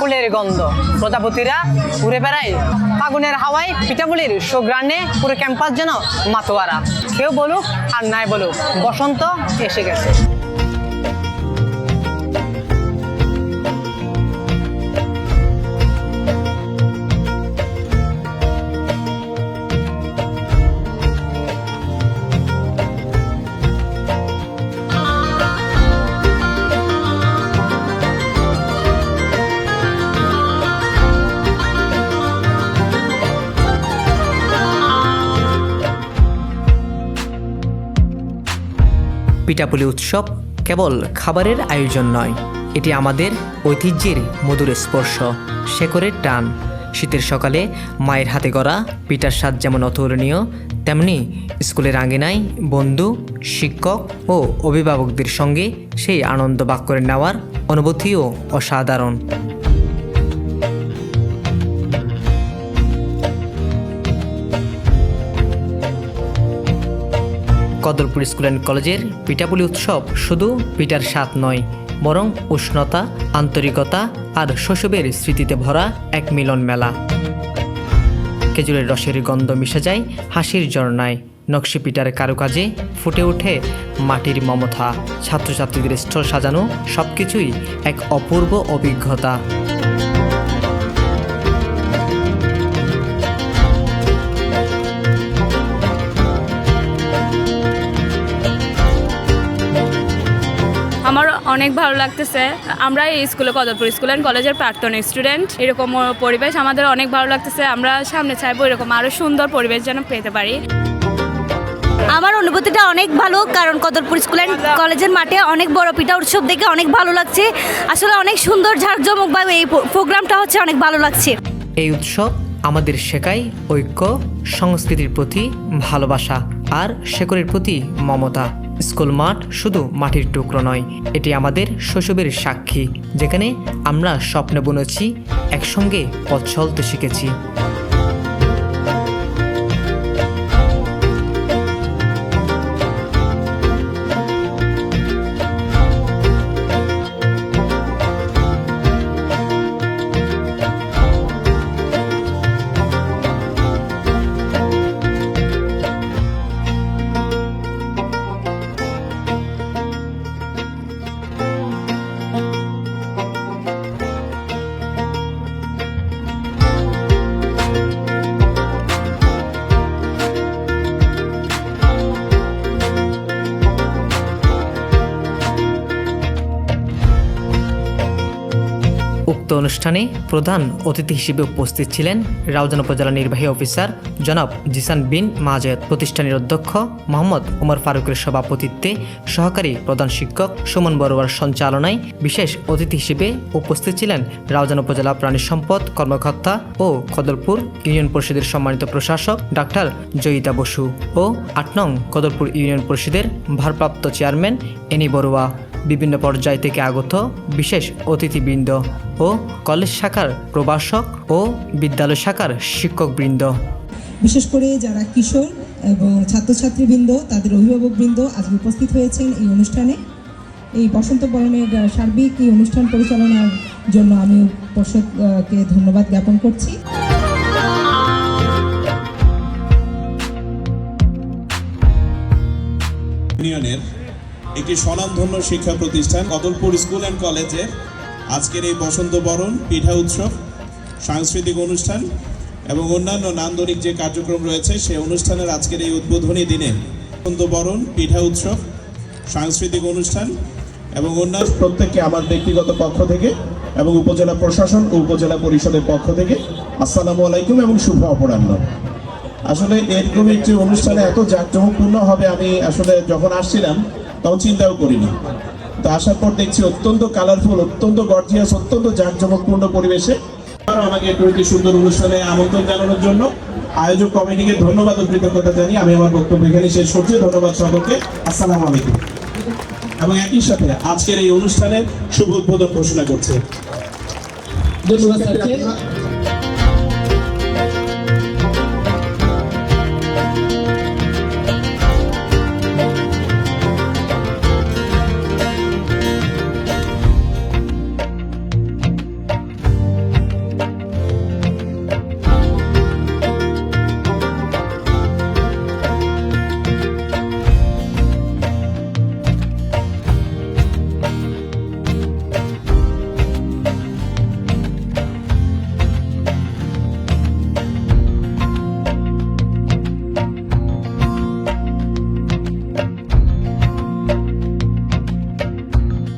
ফুলের গন্ধ। প্রজাপতিরা ঘুরে বেড়ায়। ফাগুনের হাওয়ায় পিঠাপুলির সুগ্রানে পুরো ক্যাম্পাস যেন মাতোয়ারা। কেউ বলুক আর নাই বলুক, বসন্ত এসে গেছে। পিঠাপুলি উৎসব কেবল খাবারের আয়োজন নয়, এটি আমাদের ঐতিহ্যের মধুর স্পর্শ শেকরের টান। শীতের সকালে মায়ের হাতে গড়া পিঠার স্বাদ যেমন অতুলনীয়, তেমনি স্কুলের আঙ্গিনায় বন্ধু, শিক্ষক ও অভিভাবকদের সঙ্গে সেই আনন্দ ভাগ করে নেওয়ার অনুভূতিও অসাধারণ। কদরপুর স্কুল অ্যান্ড কলেজের পিঠাপুলি উৎসব শুধু পিঠার স্বাদ নয়, বরং উষ্ণতা, আন্তরিকতা আর শৈশবের স্মৃতিতে ভরা এক মিলন মেলা। খেজুরের রসের গন্ধ মিশে যায় হাসির ঝর্ণায়, নকশি পিঠার কারুকাজে ফুটে ওঠে মাটির মমতা। ছাত্রছাত্রীদের স্টল সাজানো সব কিছুই এক অপূর্ব অভিজ্ঞতা। অনেক ভালো লাগতেছে। আমরা এই স্কুলে কদরপুর স্কুল অ্যান্ড কলেজের প্রাক্তন স্টুডেন্ট এরকম পরিবেশ আমাদের অনেক ভালো লাগতেছে। আমরা সামনে চাইব এরকম আরও সুন্দর পরিবেশ যেন পেতে পারি। আমার অনুভূতিটা অনেক ভালো কারণ কদরপুর স্কুল অ্যান্ড কলেজের মাঠে অনেক বড় পিঠা উৎসব দেখে অনেক ভালো লাগছে। আসলে অনেক সুন্দর ঝাঁকজমক বা এই প্রোগ্রামটা হচ্ছে অনেক ভালো লাগছে। এই উৎসব আমাদের শেখায় ঐক্য সংস্কৃতির প্রতি ভালোবাসা আর শেকরের প্রতি মমতা। স্কুল মাঠ শুধু মাটির টুকরো নয়, এটি আমাদের শৈশবের সাক্ষী, যেখানে আমরা স্বপ্নে বুনেছি, একসঙ্গে পথ চলতে শিখেছি। অনুষ্ঠানে প্রধান অতিথি হিসেবে উপস্থিত ছিলেন রাউজান উপজেলা নির্বাহী অফিসার জনাব জিসান বিন মাজেদ প্রতিষ্ঠানের অধ্যক্ষ মোহাম্মদ উমর ফারুকের সভাপতিত্বে সহকারী প্রধান শিক্ষক সুমন বড়ুয়ার সঞ্চালনায় বিশেষ অতিথি হিসেবে উপস্থিত ছিলেন রাউজান উপজেলা প্রাণী সম্পদ কর্মকর্তা ও কদলপুর ইউনিয়ন পরিষদের সম্মানিত প্রশাসক ডাক্তার জয়িতা বসু ও আট নং কদলপুর ইউনিয়ন পরিষদের ভারপ্রাপ্ত চেয়ারম্যান এনি বড়ুয়া। বিভিন্ন পর্যায় থেকে আগত বিশেষ অতিথিবৃন্দ ও কলেজ শাখার প্রভাষক ও বিদ্যালয় শাখার শিক্ষকবৃন্দ। বিশেষ করে যারা কিশোর এবং ছাত্রছাত্রীবৃন্দ তাদের অভিভাবকবৃন্দ আজ উপস্থিত হয়েছেন এই অনুষ্ঠানে। এই বসন্ত বরণের সার্বিক এই অনুষ্ঠান পরিচালনার জন্য আমি পর্ষদকে ধন্যবাদ জ্ঞাপন করছি। ইউনিয়নের একটি স্বনামধন্য শিক্ষা প্রতিষ্ঠান কদলপুর স্কুল অ্যান্ড কলেজের আজকের এই বসন্ত বরণ, পিঠা উৎসব, সাংস্কৃতিক অনুষ্ঠান এবং অন্যান্য নান্দনিক যে কার্যক্রম রয়েছে সেই অনুষ্ঠানের আজকের এই উদ্বোধনী দিনে বসন্ত বরণ, পিঠা উৎসব, সাংস্কৃতিক অনুষ্ঠান এবং অন্যান্য প্রত্যেককে আমার ব্যক্তিগত পক্ষ থেকে এবং উপজেলা প্রশাসন ও উপজেলা পরিষদের পক্ষ থেকে আসসালামু আলাইকুম এবং শুভ অপরাহ্ন। আসলে এরকম একটি অনুষ্ঠানে এত জাঁকজমকপূর্ণ হবে আমি আসলে যখন আসছিলাম তখন চিন্তাও করিনি। তো আসার পর দেখছি অত্যন্ত কালারফুল অত্যন্ত গর্জিয়াস অত্যন্ত জাঁকজমকপূর্ণ পরিবেশে। আমাকে একটু একটি সুন্দর অনুষ্ঠানে আমন্ত্রণ জানানোর জন্য আয়োজক কমিটিকে ধন্যবাদ ও কৃতজ্ঞতা জানিয়ে আমি আমার বক্তব্য এখানে শেষ করছি। ধন্যবাদ সকলকে। আসসালামু আলাইকুম। এবং একই সাথে আজকের এই অনুষ্ঠানের শুভ উদ্বোধন ঘোষণা করছে। ধন্যবাদ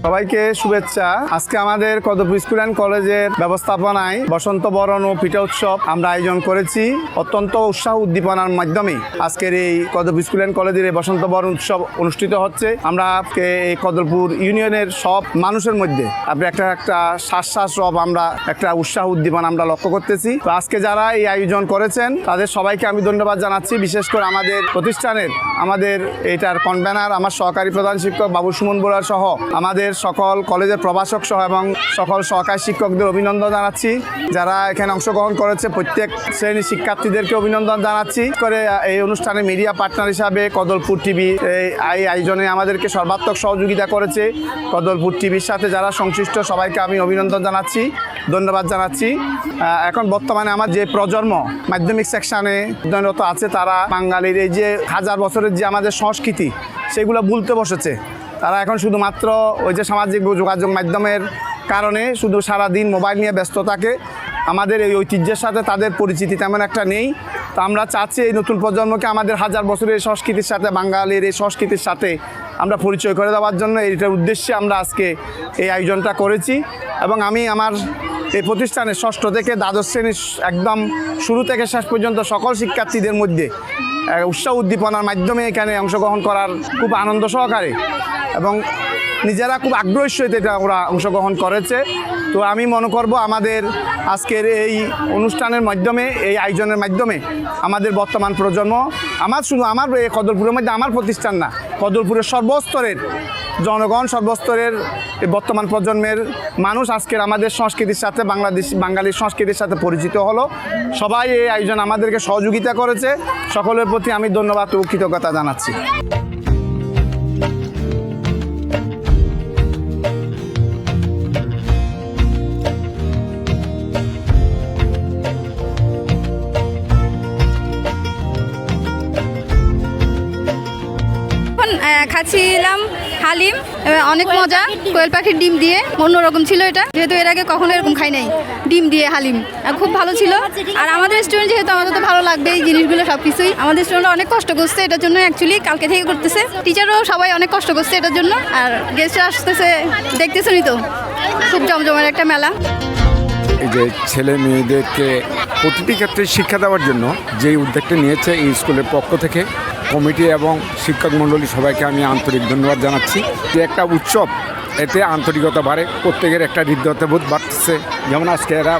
সবাইকে শুভেচ্ছা। আজকে আমাদের কদপুর স্কুল অ্যান্ড কলেজের ব্যবস্থাপনায় বসন্ত বরণ ও পিঠা উৎসব আমরা আয়োজন করেছি অত্যন্ত উৎসাহ উদ্দীপনার মাধ্যমে। আজকের এই কদপুর স্কুল অ্যান্ড কলেজের এই বসন্ত বরণ উৎসব অনুষ্ঠিত হচ্ছে। আমরা এই কদরপুর ইউনিয়নের সব মানুষের মধ্যে আপনি একটা একটা শ্বাস শ্বাস রব আমরা, একটা উৎসাহ উদ্দীপনা আমরা লক্ষ্য করতেছি। তো আজকে যারা এই আয়োজন করেছেন, তাদের সবাইকে আমি ধন্যবাদ জানাচ্ছি। বিশেষ করে আমাদের প্রতিষ্ঠানের, আমাদের এটার কনভেনার আমার সহকারী প্রধান শিক্ষক বাবু সুমন বোরা সহ আমাদের সকল, কলেজের প্রভাষক সহ এবং সকল সহকারী শিক্ষকদের অভিনন্দন জানাচ্ছি। যারা এখানে অংশগ্রহণ করেছে, প্রত্যেক শ্রেণির শিক্ষার্থীদেরকে অভিনন্দন জানাচ্ছি। করে এই অনুষ্ঠানে মিডিয়া পার্টনার হিসাবে কদলপুর টিভি এই আয়োজনে আমাদেরকে সর্বাত্মক সহযোগিতা করেছে। কদলপুর টিভির সাথে যারা সংশ্লিষ্ট, সবাইকে আমি অভিনন্দন জানাচ্ছি, ধন্যবাদ জানাচ্ছি। এখন বর্তমানে আমার যে প্রজন্ম, মাধ্যমিক সেকশানে অধ্যয়নরত আছে, তারা বাঙালির এই যে হাজার বছরের যে আমাদের সংস্কৃতি, সেগুলো ভুলতে বসেছে। তারা এখন শুধুমাত্র ওই যে সামাজিক যোগাযোগ মাধ্যমের কারণে শুধু সারাদিন মোবাইল নিয়ে ব্যস্ত থাকে। আমাদের এই ঐতিহ্যের সাথে তাদের পরিচিতি তেমন একটা নেই। তো আমরা চাচ্ছি এই নতুন প্রজন্মকে আমাদের হাজার বছরের সংস্কৃতির সাথে, বাঙালির এই সংস্কৃতির সাথে আমরা পরিচয় করে দেওয়ার জন্য এইটার উদ্দেশ্যে আমরা আজকে এই আয়োজনটা করেছি। এবং আমি আমার এই প্রতিষ্ঠানে ষষ্ঠ থেকে দ্বাদশ শ্রেণির একদম শুরু থেকে শেষ পর্যন্ত সকল শিক্ষার্থীদের মধ্যে উৎসাহ উদ্দীপনার মাধ্যমে এখানে অংশগ্রহণ করার খুব আনন্দ সহকারে। এবং নিজেরা খুব আগ্রহের সহিত এটা ওরা অংশগ্রহণ করেছে। তো আমি মনে করব আমাদের আজকের এই অনুষ্ঠানের মাধ্যমে, এই আয়োজনের মাধ্যমে আমাদের বর্তমান প্রজন্ম, আমার শুধু আমার এই কদলপুরের মধ্যে আমার প্রতিষ্ঠান না, কদলপুরের সর্বস্তরের জনগণ, সর্বস্তরের বর্তমান প্রজন্মের মানুষ আজকের আমাদের সংস্কৃতির সাথে বাংলাদেশ, বাঙালির সংস্কৃতির সাথে পরিচিত হলো। সবাই এই আয়োজন আমাদেরকে সহযোগিতা করেছে। সকলের প্রতি আমি ধন্যবাদ ও কৃতজ্ঞতা জানাচ্ছি। খাচ্ছিলাম হালিম অনেক মজা। কোয়েল পাখির ডিম দিয়ে অন্যরকম ছিল এটা। যেহেতু এর আগে কখনো এরকম খাই নাই। ডিম দিয়ে হালিম। আর খুব ভালো ছিল। আর আমাদের স্টুডেন্ট যেহেতু আমাদের তো ভালো লাগবে এই জিনিসগুলো সব কিছুই আমাদের স্টুডেন্ট অনেক কষ্ট করছে এটার জন্য অ্যাকচুয়ালি কালকে থেকে করতেছে। টিচারও সবাই অনেক কষ্ট করছে এটার জন্য। আর গেস্ট আসতেছে দেখতেছেনই তো। খুব জমজমের একটা মেলা। এই যে ছেলে মেয়েদেরকে প্রতিটি ক্ষেত্রে শিক্ষা দেওয়ার জন্য যে উদ্যোগটা নিয়েছে এই স্কুলের পক্ষ থেকে কমিটি এবং শিক্ষক মণ্ডলী সবাইকে আমি আন্তরিক ধন্যবাদ জানাচ্ছি। যে একটা উৎসব, এতে আন্তরিকতা বাড়ে, প্রত্যেকের একটা হৃদয়তাবোধ বাড়তেছে। যেমন আজকে এরা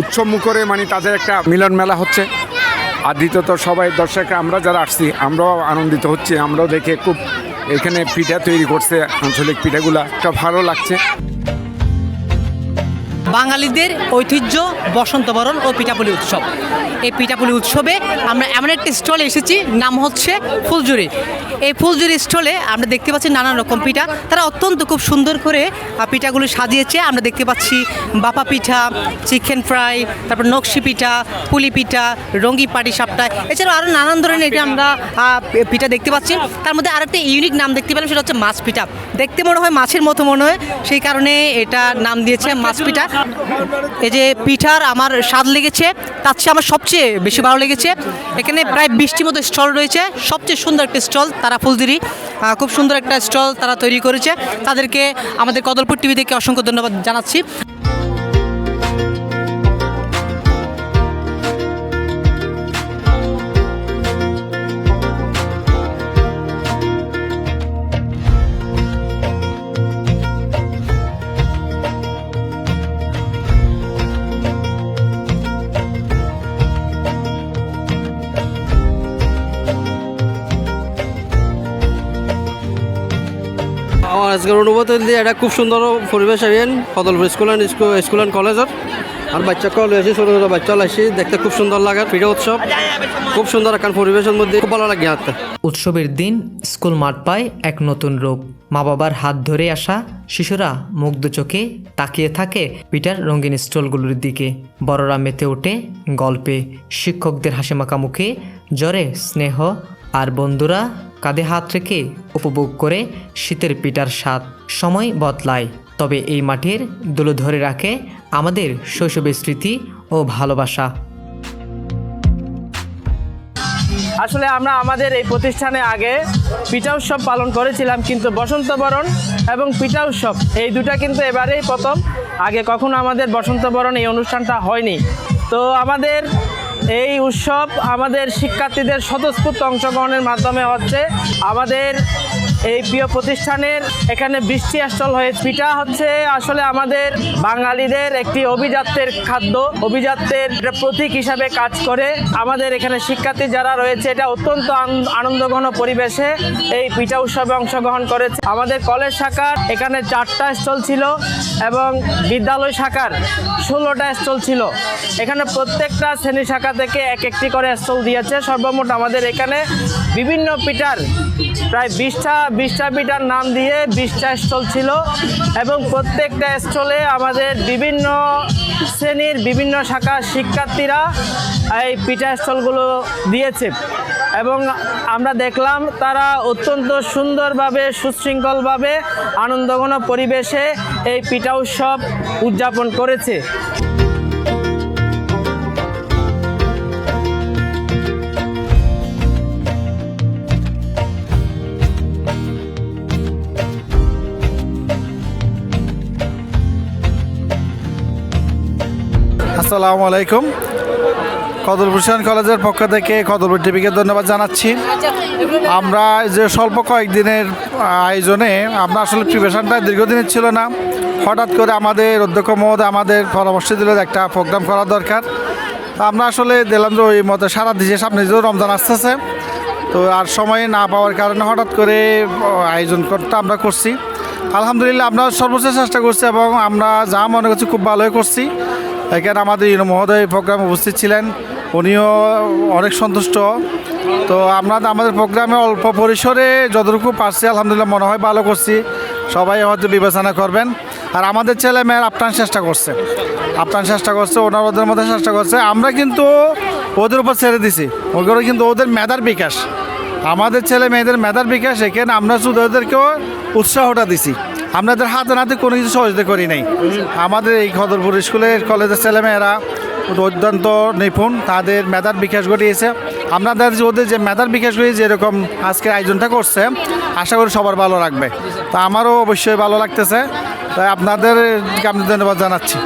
উৎসব মুখরে মানে তাদের একটা মিলন মেলা হচ্ছে। আর দ্বিতীয়ত সবাই দর্শক, আমরা যারা আসছি, আমরাও আনন্দিত হচ্ছি, আমরাও দেখে খুব এখানে পিঠা তৈরি করছে, আঞ্চলিক পিঠাগুলা। একটা ভালো লাগছে। বাঙালিদের ঐতিহ্য বসন্ত বরণ ও পিঠাপুলি উৎসব। এই পিঠাপুলি উৎসবে আমরা এমন একটি স্টলে এসেছি, নাম হচ্ছে ফুলজুরি এই ফুলজুরি স্টলে আমরা দেখতে পাচ্ছি নানান রকম পিঠা। তারা অত্যন্ত খুব সুন্দর করে পিঠাগুলো সাজিয়েছে। আমরা দেখতে পাচ্ছি বাপা পিঠা, চিকেন ফ্রাই, তারপর নকশি পিঠা, পুলি পিঠা রঙ্গি পাটি সাপটা, এছাড়াও আরও নানান ধরনের এটা আমরা পিঠা দেখতে পাচ্ছি। তার মধ্যে আরেকটা ইউনিক নাম দেখতে পেলাম, সেটা হচ্ছে মাছ পিঠা। দেখতে মনে হয় মাছের মতো মনে হয়, সেই কারণে এটা নাম দিয়েছে মাছ পিঠা। এই যে পিঠার আমার স্বাদ লেগেছে, তার চেয়ে আমার সবচেয়ে বেশি ভালো লেগেছে। এখানে প্রায় বিশটির মতো স্টল রয়েছে, সবচেয়ে সুন্দর একটা স্টল, তারা ফুলদিরি। খুব সুন্দর একটা স্টল তারা তৈরি করেছে। তাদেরকে আমাদের কদলপুর টিভি থেকে অসংখ্য ধন্যবাদ জানাচ্ছি। আজকের অনুভূতি দিয়ে এটা খুব সুন্দর পরিবেশ আইন Kadalpur school and school and কলেজের আর বাচ্চাকেও লইছি ছোটো ছোটো বাচ্চা লাইছি দেখতে খুব সুন্দর লাগে পিঠা উৎসব। খুব সুন্দর এখন পরিবেশের মধ্যে, খুব ভালো লাগে হাতে উৎসবের দিন স্কুল মাঠ পায় এক নতুন রূপ। মা বাবার হাত ধরে আসা, শিশুরা মুগ্ধ চোখে তাকিয়ে থাকে পিটার রঙিন স্টলগুলোর দিকে। বড়রা মেতে ওঠে গল্পে, শিক্ষকদের হাসিমাখা মুখে, জ্বরে স্নেহ আর বন্ধুরা, কাঁধে হাত রেখে উপভোগ করে শীতের পিটার স্বাদ সময় বদলায়। তবে এই মাঠের দুলো ধরে রাখে আমাদের শৈশবের স্মৃতি ও ভালোবাসা। আসলে আমরা আমাদের এই প্রতিষ্ঠানে আগে পিঠা উৎসব পালন করেছিলাম, কিন্তু বসন্ত বরণ এবং পিঠা উৎসব, এই দুটা কিন্তু এবারেই প্রথম। আগে কখনো আমাদের বসন্ত বরণ এই অনুষ্ঠানটা হয়নি। তো আমাদের এই উৎসব আমাদের শিক্ষার্থীদের স্বতঃস্ফূর্ত অংশগ্রহণের মাধ্যমে হচ্ছে। আমাদের এই প্রিয় প্রতিষ্ঠানের এখানে বৃষ্টি স্টল হয়ে পিঠা হচ্ছে। আসলে আমাদের বাঙালিদের একটি অভিজাত্যের খাদ্য অভিজাত্যের প্রতীক হিসাবে কাজ করে। আমাদের এখানে শিক্ষার্থী যারা রয়েছে, এটা অত্যন্ত আন- আনন্দঘন পরিবেশে এই পিঠা উৎসবে অংশগ্রহণ করেছে। আমাদের কলেজ শাখার এখানে চারটা স্টল ছিল এবং বিদ্যালয় শাখার ষোলোটা স্টল ছিল। এখানে প্রত্যেকটা শ্রেণি শাখা থেকে এক একটি করে স্টল দিয়েছে। সর্বমোট আমাদের এখানে বিভিন্ন পিঠার প্রায় বিশটা পিঠার নাম দিয়ে বিশটা স্টল ছিল এবং প্রত্যেকটা স্টলে আমাদের বিভিন্ন শ্রেণির বিভিন্ন শাখার শিক্ষার্থীরা এই পিঠা স্টলগুলো দিয়েছে। এবং আমরা দেখলাম তারা অত্যন্ত সুন্দরভাবে, সুশৃঙ্খলভাবে, আনন্দঘন পরিবেশে এই পিঠা উৎসব উদযাপন করেছে। আসসালামু আলাইকুম। কদরভূষণ কলেজের পক্ষ থেকে কদরপুর টিভিকে ধন্যবাদ জানাচ্ছি। আমরা যে স্বল্প কয়েকদিনের আয়োজনে আমরা আসলে প্রিপারেশনটা দীর্ঘদিনের ছিল না। হঠাৎ করে আমাদের অধ্যক্ষ মহোদয় আমাদের পরামর্শ দিল একটা প্রোগ্রাম করা দরকার। তো আমরা আসলে দিলাম যে ওই মতো সারা দেশে সামনে যে রমজান আসতেছে, তো আর সময় না পাওয়ার কারণে হঠাৎ করে আয়োজন করতে আমরা করছি। আলহামদুলিল্লাহ আমরা সর্বোচ্চ চেষ্টা করছি এবং আমরা যা মনে করছি খুব ভালোই করছি। এখানে আমাদের মহোদয় প্রোগ্রাম উপস্থিত ছিলেন। উনিও অনেক সন্তুষ্ট। তো আমরা আমাদের প্রোগ্রামে অল্প পরিসরে যতটুকু পারছি, আলহামদুলিল্লাহ মনে হয় ভালো করছি। সবাই হয়তো বিবেচনা করবেন। আর আমাদের ছেলে মেয়ের আপ্রাণ চেষ্টা করছে। আপ্রাণ চেষ্টা করছে ওনার ওদের মধ্যে চেষ্টা করছে। আমরা কিন্তু ওদের উপর ছেড়ে দিছি। ওগুলো কিন্তু ওদের মেধার বিকাশ। আমাদের ছেলে মেয়েদের মেধার বিকাশ এখানে আমরা শুধু ওদেরকেও উৎসাহটা দিছি। আপনাদের হাতে নাতে কোনো কিছু সহযোগিতা করি নাই। আমাদের এই খদরপুর স্কুলের কলেজের ছেলেমেয়েরা অত্যন্ত নিপুণ, তাদের মেধার বিকাশ ঘটিয়েছে। আপনাদের ওদের যে মেধার বিকাশ ঘটিয়ে যেরকম আজকের আয়োজনটা করছে, আশা করি সবার ভালো লাগবে। তা আমারও অবশ্যই ভালো লাগতেছে। তাই আপনাদের আমি ধন্যবাদ জানাচ্ছি।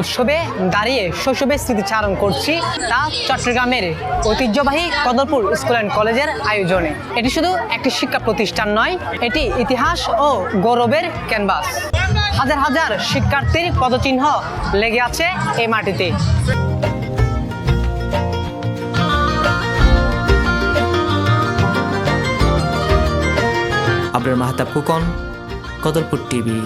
উৎসবে দাঁড়িয়ে শৈশবের স্মৃতিচারণ করছি তা চট্টগ্রামের ঐতিহ্যবাহী কদরপুর স্কুল অ্যান্ড কলেজের আয়োজনে। এটি শুধু একটি শিক্ষা প্রতিষ্ঠান নয়, এটি ইতিহাস ও গৌরবের ক্যানভাস। হাজার হাজার শিক্ষার্থীর পদচিহ্ন লেগে আছে এই মাটিতে। আবরার মাহতাব কুকন, কদরপুর টিভি।